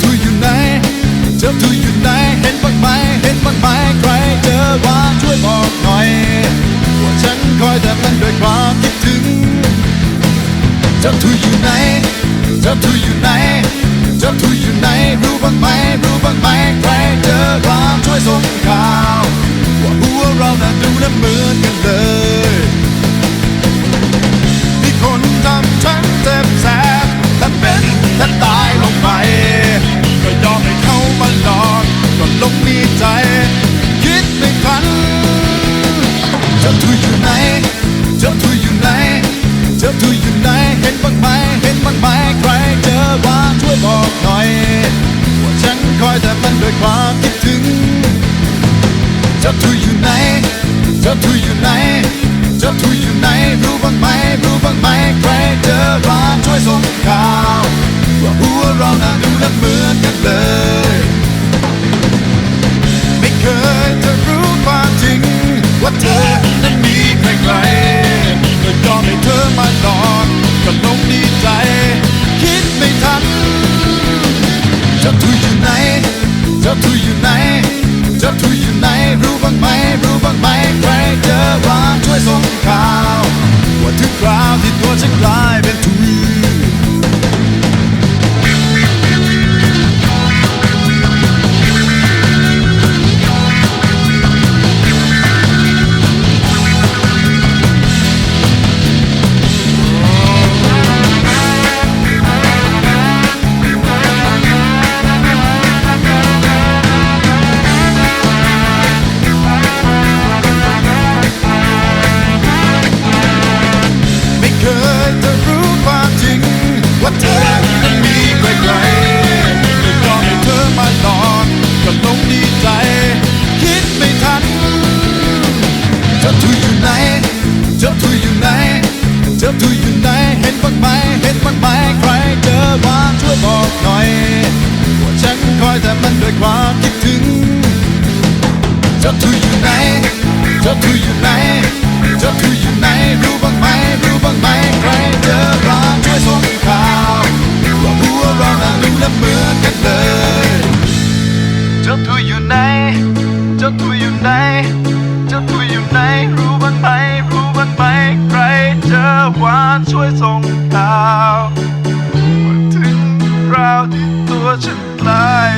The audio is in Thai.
ทุอยู่ไหนเธอทุอยู่ไหนเห็นบ้างไหมเห็นบ้างไหมใครเจอว่าช่วยบอกหน่อยว่าฉันคอยแต่มันด้วยความคิดถึงเธอทุอยู่ไหนเธอทุอยู่ไหนเธอทุอยู่ไหน จ้าทุยอยู่ไหนเจ้าทุยอยู่ไหนรู้บ้างไหมรู้บ้างไหมใครเจอร้านช่วยส่งข่าวว่าหัวเราน่าดูและเหมือนกันเลย ไม่เคยจะรู้ความจริง ว่าเธอนั้นมีใครไกลเลยยอมให้เธอมาหลอกกับนงดีใจ คิดไม่ทันเจ้าทุยอยู่ไหนเจ้าทุยอยู่ไหน ช่วยส่งข่าว ถึงราวที่ตัวฉันลาย